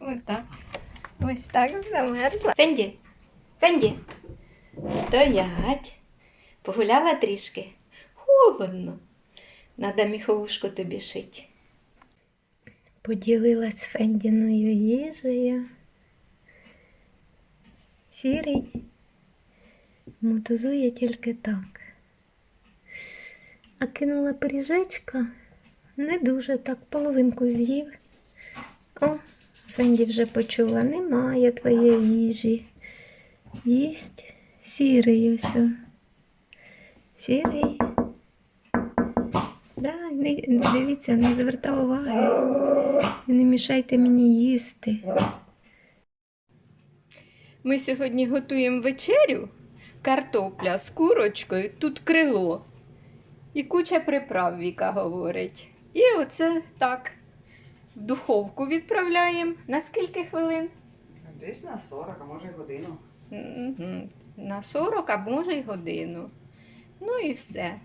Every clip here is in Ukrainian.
Ось так. Ось так замерзла. Фенді, Фенді, стоять. Погуляла трішки. Холодно. Надо міховушку тобі шити. Поділилась Фендіною їжею. Сірий мотузує тільки так. А кинула пиріжечка не дуже так половинку з'їв. О, Фенді вже почула, немає твоєї їжі. Їсть сірий ось. Сірий. Да, не, дивіться, не зверта уваги. І не мішайте мені їсти. Ми сьогодні готуємо вечерю. Картопля з курочкою, тут крило. І куча приправ, Віка говорить. І оце так. В духовку відправляємо. На скільки хвилин? Десь на 40, а може й годину. Мгм. На 40, а може й годину. Ну і все.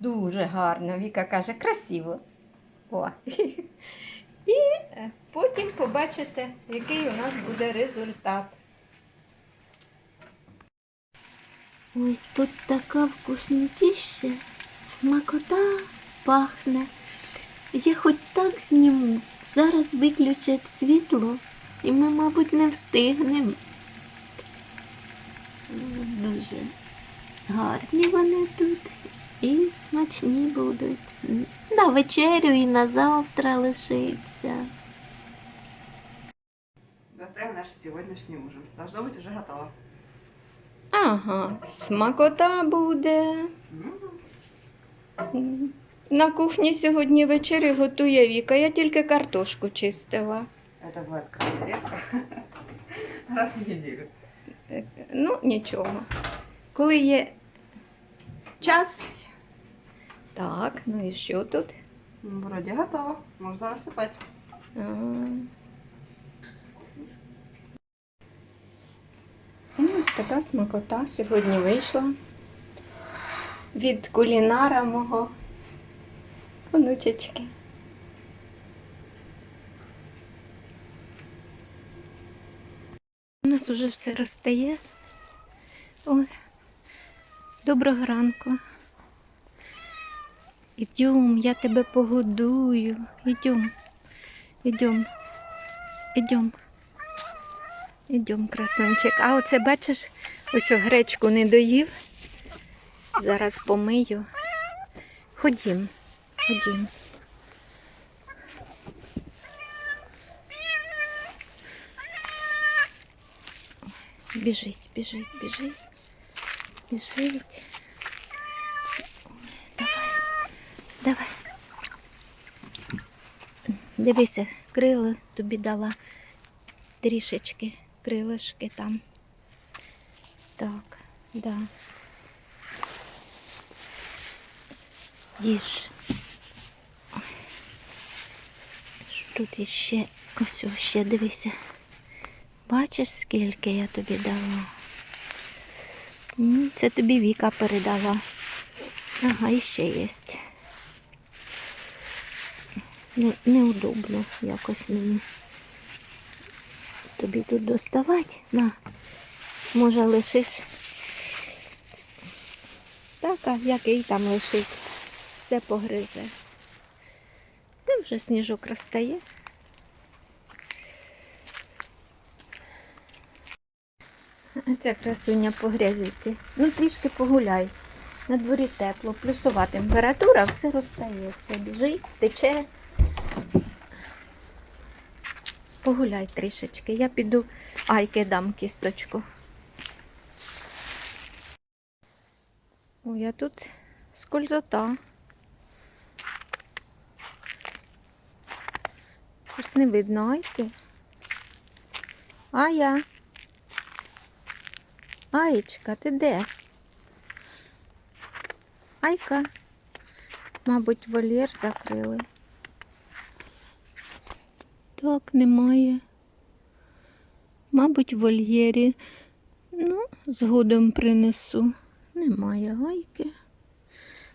Дуже гарно. Віка каже, красиво. О. І е, потім побачите, який у нас буде результат. Ой, тут така вкуснотіща, смакота пахне. Я хоч так зніму, зараз виключать світло, і ми, мабуть, не встигнемо. Дуже гарні вони тут і смачні будуть. На вечерю і на завтра лишиться. Достаем наш сегодняшний ужин. Должно быть уже готово. Ага, смакота буде. М, На кухні сьогодні вечерю готує Віка. Я тільки картошку чистила. Это бывает крайне редко. Раз в неделю. Е, Ну, нічого. Коли є час. Так, ну і що тут? М, Вроде готово. Можно насыпать. А. Ну, Ось така смакота сьогодні вийшла від кулінара мого онучечки. У нас уже все розстає. Ой, доброго ранку. Ідем, я тебе погодую. Ідем. Ідем. Ідем. Ідем, красунчик. А оце бачиш, ось о, гречку не доїв. Зараз помию. Ходім, ходім. Ой, Біжить, біжить, біжить. Біжить. Ой, Давай, давай. Дивися, крила тобі дала трішечки, крилишки там. Так, да. Їж. Тут іще, ось ще дивися. Бачиш, скільки я тобі дала? Це тобі Віка передала. Ага, іще є. Не, неудобно якось мені. Тобі тут доставати? На. Може лишиш. Так, а який там лишить? Все погризе. Де вже сніжок розтає. А ця красуня по грязюці. Ну, трішки погуляй. На дворі тепло, плюсова температура, все розтає, все біжить, тече. Погуляй трішечки. Я піду айки дам кісточку. Ой, а тут скользота. Не видно айки. Ая. Аєчка, ти де? Айка. Мабуть, вольєр закрили. Так, немає. Мабуть, в вольєрі. Ну, згодом принесу. Немає гайки.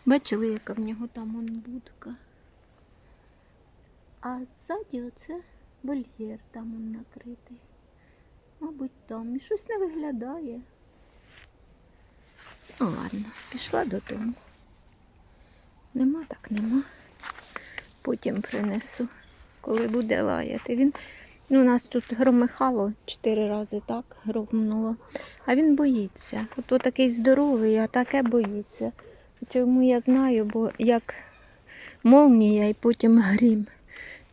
Бачили, яка в нього там он будка. А ззаді оце Вольєр там он накритий. Мабуть, там. І щось не виглядає. Ну, ладно, пішла додому. Нема, так нема. Потім принесу, коли буде лаяти. Він, ну, у нас тут громихало чотири рази так громнуло. А він боїться. От такий здоровий, а таке боїться. Чому я знаю, бо як молнія і потім грім,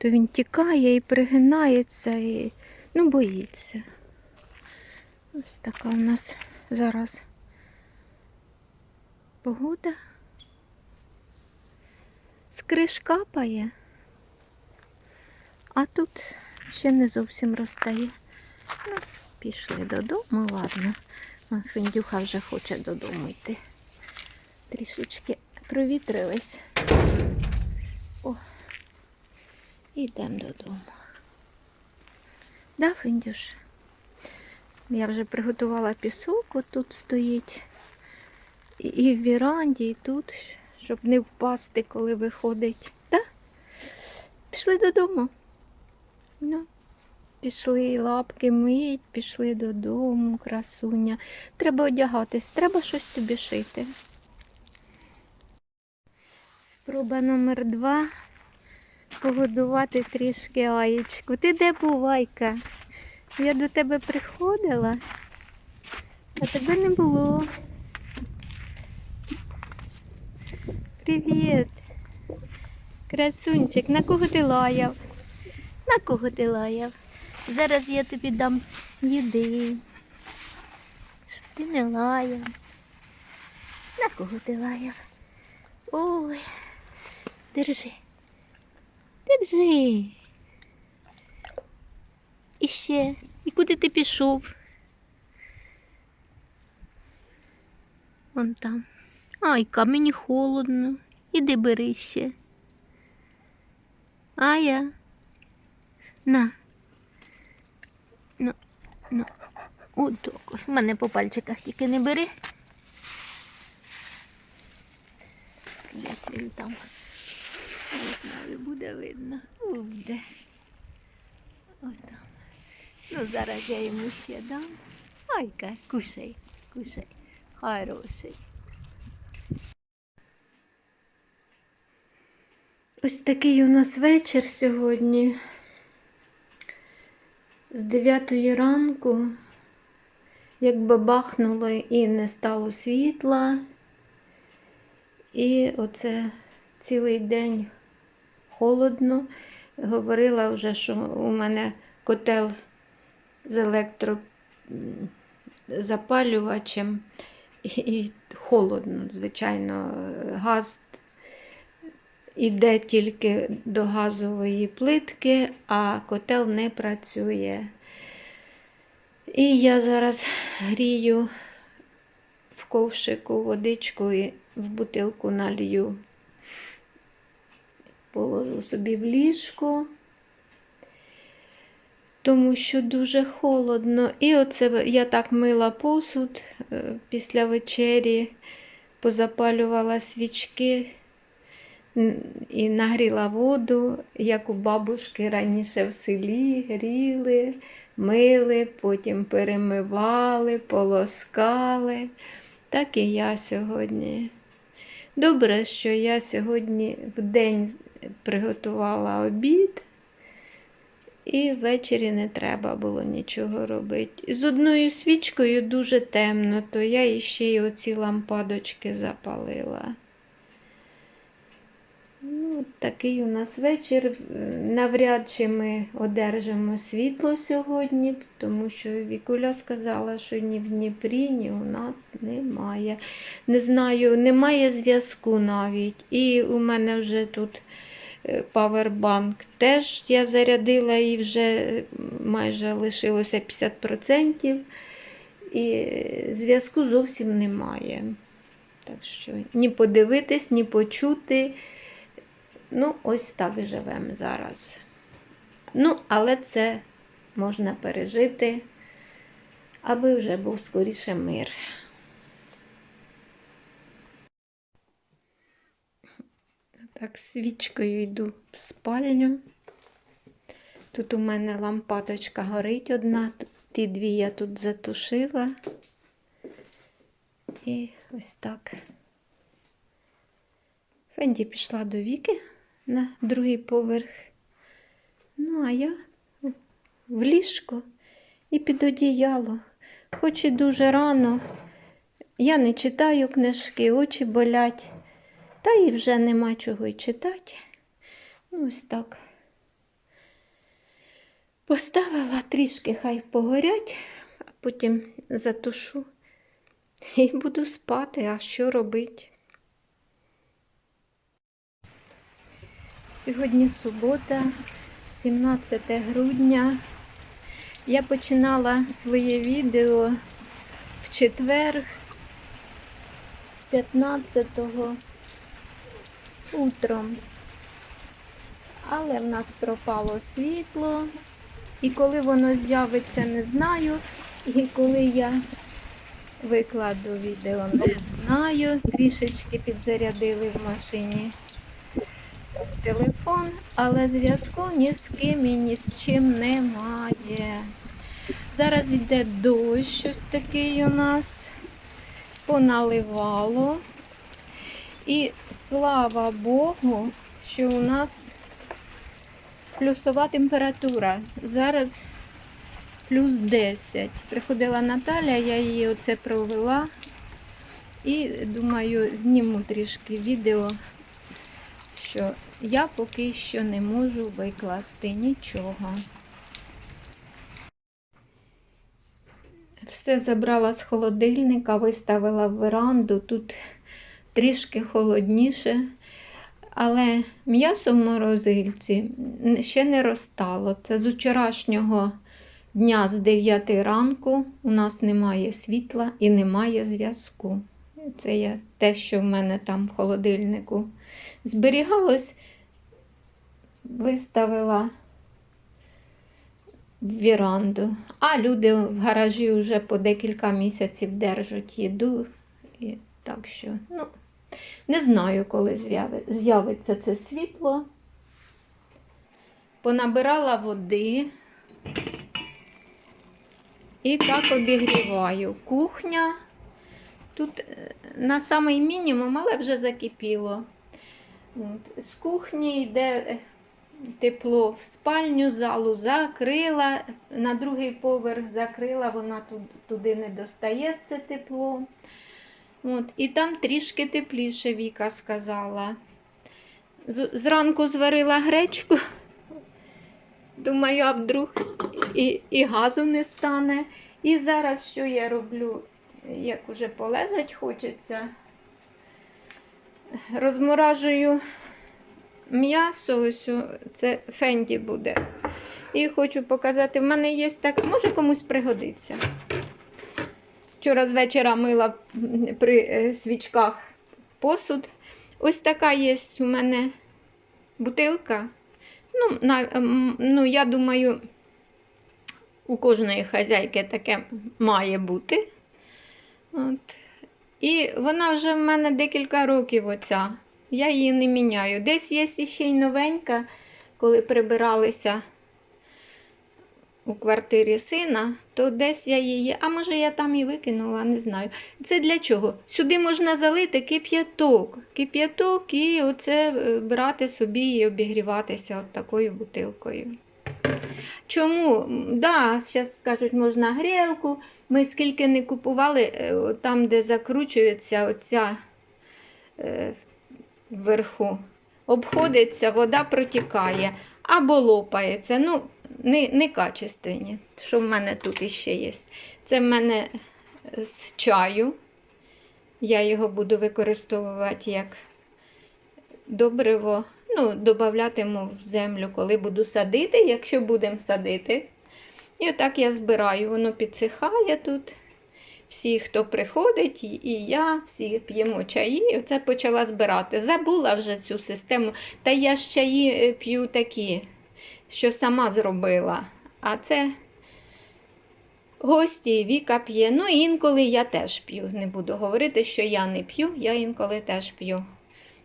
то він тікає і пригинається, і ну, боїться. Ось така у нас зараз погода. Скриш капає, а тут ще не зовсім розтає. Ну, пішли додому, ладно. Фіндюха вже хоче додому йти. Трішечки провітрились. О, йдемо додому. Да, Фіндюш? Я вже приготувала пісок, отут стоїть. І, і в віранді, і тут, щоб не впасти, коли виходить. Да? Пішли додому. Ну, пішли лапки мить, пішли додому, красуня. Треба одягатись, треба щось тобі шити. Спроба номер два. Погодувати трішки аєчку. Ти де бувайка? Я до тебе приходила, а тебе не було. Привіт. Красунчик, на кого ти лаяв? На кого ти лаяв? Зараз я тобі дам їди. Щоб ти не лаяв. На кого ти лаяв? Ой, держи. Держи. І ще. І куди ти пішов? Вон там. Айка, мені холодно. Іди бери ще. Ая. На. Ну, ну. Отак. В мене по пальчиках тільки не бери. Десь він там. Не знаю, буде видно. Буде. Отам. Ну, зараз я йому ще дам. Айка, кушай, кушай. Хороший. Ось такий у нас вечір сьогодні. З 9 ранку, як бабахнуло і не стало світла. І оце цілий день холодно. Говорила вже, що у мене котел з електрозапалювачем і, холодно, звичайно, газ іде тільки до газової плитки, а котел не працює. І я зараз грію в ковшику водичку і в бутилку налью. Положу собі в ліжко, тому що дуже холодно. І оце я так мила посуд е, після вечері, позапалювала свічки і нагріла воду, як у бабушки раніше в селі гріли, мили, потім перемивали, полоскали. Так і я сьогодні. Добре, що я сьогодні в день приготувала обід, і ввечері не треба було нічого робити. З одною свічкою дуже темно, то я іще й оці лампадочки запалила. Ну, такий у нас вечір. Навряд чи ми одержимо світло сьогодні, тому що Вікуля сказала, що ні в Дніпрі, ні у нас немає. Не знаю, немає зв'язку навіть. І у мене вже тут е, павербанк теж я зарядила і вже майже лишилося 50%. І зв'язку зовсім немає. Так що ні подивитись, ні почути. Ну, ось так живемо зараз. Ну, але це можна пережити, аби вже був скоріше мир. Так, свічкою йду в спальню. Тут у мене лампадочка горить одна, ті дві я тут затушила. І ось так. Фенді пішла до Віки на другий поверх. Ну, а я в ліжко і під одіяло. Хоч і дуже рано. Я не читаю книжки, очі болять, та і вже нема чого й читати. Ну, ось так. Поставила трішки, хай погорять, а потім затушу і буду спати, а що робити? Сьогодні субота, 17 грудня. Я починала своє відео в четвер, 15-го утром. Але в нас пропало світло. І коли воно з'явиться, не знаю. І коли я викладу відео, не знаю. Трішечки підзарядили в машині телефон, але зв'язку ні з ким і ні з чим немає. Зараз йде дощ, ось такий у нас поналивало. І слава Богу, що у нас плюсова температура. Зараз плюс 10. Приходила Наталя, я її оце провела. І думаю, зніму трішки відео, що я поки що не можу викласти нічого. Все забрала з холодильника, виставила в веранду. Тут трішки холодніше. Але м'ясо в морозильці ще не розтало. Це з вчорашнього дня з 9 ранку у нас немає світла і немає зв'язку. Це я те, що в мене там в холодильнику зберігалось, виставила в віранду. А люди в гаражі вже по декілька місяців держать їду. І так що, ну, не знаю, коли з'явиться це світло. Понабирала води. І так обігріваю. Кухня. Тут е, на самий мінімум, але вже закипіло. З кухні йде е, тепло в спальню, залу закрила, на другий поверх закрила, вона туди не достає це тепло. От, і там трішки тепліше Віка сказала. Зранку зварила гречку. Думаю, а вдруг і, і газу не стане. І зараз що я роблю? Як уже полежать хочеться, розморажую м'ясо, ось це фенді буде. І хочу показати, в мене є так, може комусь пригодиться. Вчора з вечора мила при е, свічках посуд. Ось така є у мене бутилка. Ну, на, ну, я думаю, у кожної хазяйки таке має бути. От. І вона вже в мене декілька років оця. Я її не міняю. Десь є ще й новенька, коли прибиралися у квартирі сина, то десь я її, а може я там і викинула, не знаю. Це для чого? Сюди можна залити кип'яток. Кип'яток і оце е, брати собі і обігріватися от такою бутилкою. Чому? Да, зараз скажуть, можна грілку. Ми скільки не купували, е, там, де закручується оця е, вверху, обходиться, вода протікає або лопається. Ну, не, не качественні. Що в мене тут іще є? Це в мене з чаю. Я його буду використовувати як добриво. Ну, додатиму в землю, коли буду садити, якщо будемо садити. І отак я збираю, воно підсихає тут. Всі, хто приходить, і- я, всі п'ємо чаї, і оце почала збирати. Забула вже цю систему. Та я ж чаї е, п'ю такі, що сама зробила. А це гості, Віка п'є. Ну, інколи я теж п'ю. Не буду говорити, що я не п'ю, я інколи теж п'ю.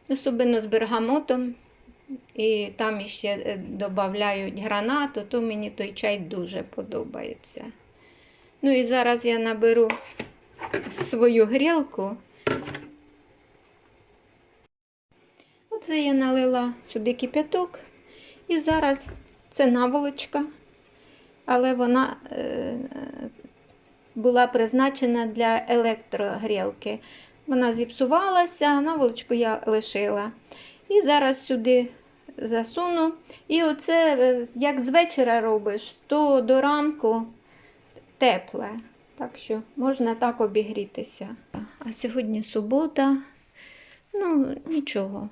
Особливо з бергамотом. і там іще додають гранату, то мені той чай дуже подобається. Ну і зараз я наберу свою грілку. Оце я налила сюди кип'яток. І зараз це наволочка, але вона е, була призначена для електрогрілки. Вона зіпсувалася, наволочку я лишила. І зараз сюди засуну. І оце, е, як з вечора робиш, то до ранку тепле. Так що можна так обігрітися. А сьогодні субота. Ну, нічого,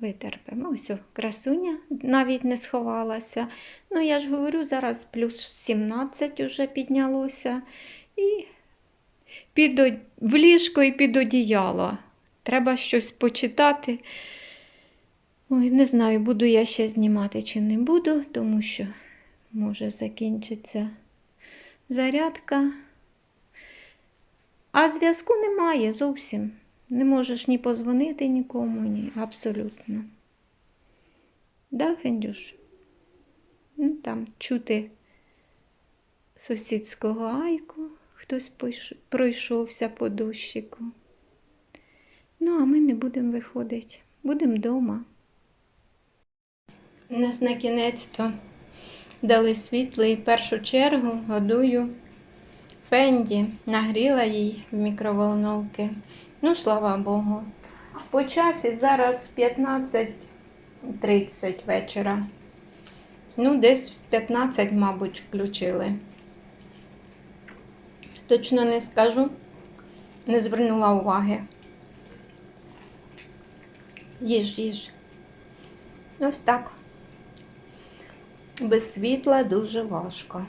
витерпимо. Ось красуня навіть не сховалася. Ну, я ж говорю, зараз плюс 17 вже піднялося. І під, в ліжко і під одіяло. Треба щось почитати. Ой, не знаю, буду я ще знімати чи не буду, тому що може закінчиться зарядка. А зв'язку немає зовсім. Не можеш ні позвонити нікому, ні. Абсолютно. Да, Фендюш? Ну, там чути сусідського айку, хтось пройшовся по дощику. Ну, а ми не будемо виходити. Будемо вдома. Нас на кінець то дали світло і першу чергу годую Фенді. Нагріла їй в мікроволновки. Ну, слава Богу. По часі зараз 15.30 вечора. Ну, десь в 15, мабуть, включили. Точно не скажу, не звернула уваги. Їж, їж. Ось так. Без світла дуже важко.